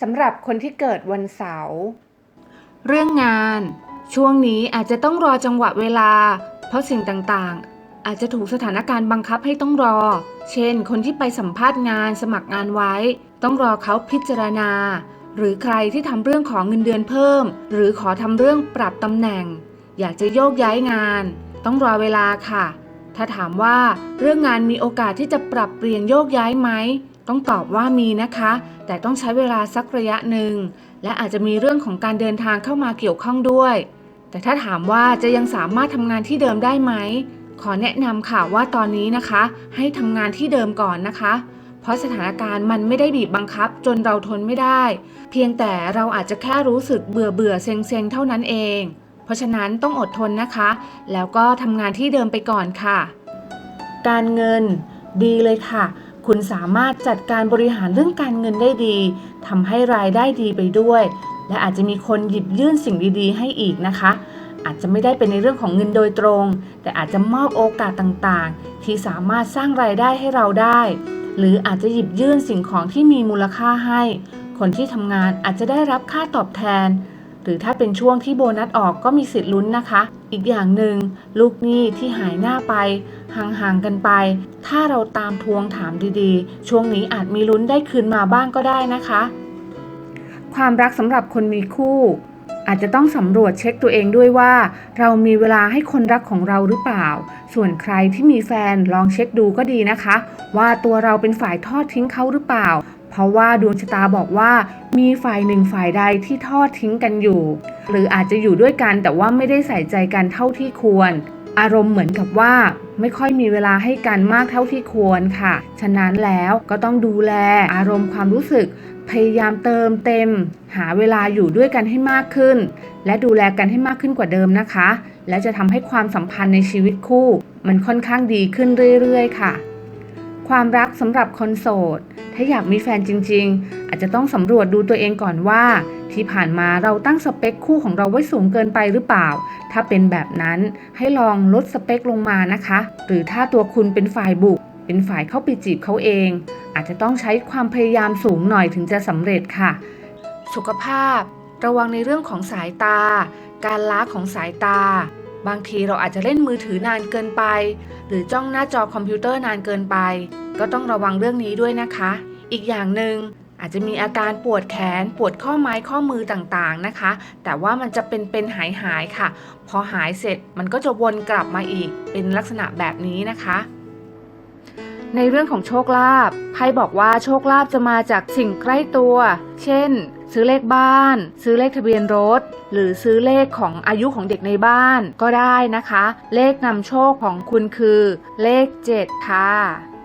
สำหรับคนที่เกิดวันเสาร์เรื่องงาน ช่วงนี้อาจจะต้องรอจังหวะเวลา เพราะสิ่งต่างๆ อาจจะถูกสถานการณ์บังคับให้ต้องรอ เช่น คนที่ไปสัมภาษณ์งานสมัครงานไว้ ต้องรอเขาพิจารณา หรือใครที่ทำเรื่องของเงินเดือนเพิ่ม หรือขอทำเรื่องปรับตำแหน่ง อยากจะโยกย้ายงาน ต้องรอเวลาค่ะ ถ้าถามว่าเรื่องงานมีโอกาสที่จะปรับเปลี่ยนโยกย้ายไหม ต้องตอบว่ามีนะคะ แต่ต้องใช้เวลาสักระยะหนึ่ง และอาจจะมีเรื่องของการเดินทางเข้ามาเกี่ยวข้องด้วย แต่ถ้าถามว่าจะยังสามารถทำงานที่เดิมได้ไหม ขอแนะนำค่ะว่าตอนนี้นะคะ ให้ทำงานที่เดิมก่อนนะคะ เพราะสถานการณ์มันไม่ได้บีบบังคับ จนเราทนไม่ได้ เพียงแต่เราอาจจะแค่รู้สึกเบื่อเบื่อเซ็งเซ็งเท่านั้นเอง เพราะฉะนั้นต้องอดทนนะคะ แล้วก็ทำงานที่เดิมไปก่อนค่ะ การเงินดีเลยค่ะ คุณสามารถจัดการบริหารเรื่องการเงินได้ดีทำให้รายได้ดีไปด้วย และอาจจะมีคนหยิบยื่นสิ่งดีๆ ให้อีกนะคะ อาจจะไม่ได้เป็นในเรื่องของเงินโดยตรง แต่อาจจะมอบโอกาสต่างๆ ที่สามารถสร้างรายได้ให้เราได้ หรืออาจจะหยิบยื่นสิ่งของที่มีมูลค่าให้ คนที่ทำงานอาจจะได้รับค่าตอบแทน หรือถ้าเป็นช่วงที่โบนัสออกก็มีสิทธิ์ลุ้นนะคะ อีกอย่างหนึ่งลูกหนี้ที่หายหน้าไป ห่างๆกันไป ถ้าเราตามทวงถามดีๆ ช่วงนี้อาจมีลุ้นได้คืนมาบ้างก็ได้นะคะ ความรักสำหรับคนมีคู่ อาจจะต้องสำรวจเช็คตัวเองด้วยว่า เรามีเวลาให้คนรักของเราหรือเปล่า ส่วนใครที่มีแฟนลองเช็คดูก็ดีนะคะ ว่าตัวเราเป็นฝ่ายทอดทิ้งเขาหรือเปล่า เพราะว่าดวงชะตาบอกว่า มีฝ่ายหนึ่งฝ่ายใดที่ทอดทิ้งกันอยู่ หรืออาจจะอยู่ด้วยกันแต่ว่าไม่ได้ใส่ใจกันเท่าที่ควร อารมณ์เหมือนกับว่าไม่ค่อยมีเวลาให้กันมากเท่าที่ควรค่ะ ฉะนั้นแล้วก็ต้องดูแลอารมณ์ความรู้สึก พยายามเติมเต็ม หาเวลาอยู่ด้วยกันให้มากขึ้น และดูแลกันให้มากขึ้นกว่าเดิมนะคะ และจะทำให้ความสัมพันธ์ในชีวิตคู่ มันค่อนข้างดีขึ้นเรื่อย ๆ ค่ะ ความรักสำหรับคนโสด ถ้าอยากมีแฟนจริง ๆ อาจจะต้องสำรวจดูตัวเองก่อนว่า ที่ผ่านมาเราตั้งสเปคคู่ของเราไว้สูงเกินไปหรือเปล่า ถ้าเป็นแบบนั้นให้ลองลดสเปคลงมานะคะ หรือถ้าตัวคุณเป็นฝ่ายบุก เป็นฝ่ายเข้าไปจีบเขาเอง อาจจะต้องใช้ความพยายามสูงหน่อยถึงจะสำเร็จค่ะ สุขภาพ ระวังในเรื่องของสายตา การล้าของสายตา บางทีเราอาจจะเล่นมือถือนานเกินไป หรือจ้องหน้าจอคอมพิวเตอร์นานเกินไป ก็ต้องระวังเรื่องนี้ด้วยนะคะ อีกอย่างหนึ่งอาจจะมีอาการปวดแขน ปวดข้อไม้ข้อมือต่างๆนะคะ แต่ว่ามันจะเป็นเป็นหายหายๆค่ะ พอหายเสร็จมันก็จะวนกลับมาอีก เป็นลักษณะแบบนี้นะคะ ในเรื่องของโชคลาภไพ่บอกว่าโชคลาภจะมาจากสิ่งใกล้ตัว เช่น ซื้อเลขบ้าน ซื้อเลขทะเบียนรถ หรือซื้อเลขของอายุของเด็กในบ้านก็ได้นะคะ เลขนำโชคของคุณคือ เลข 7 ค่ะ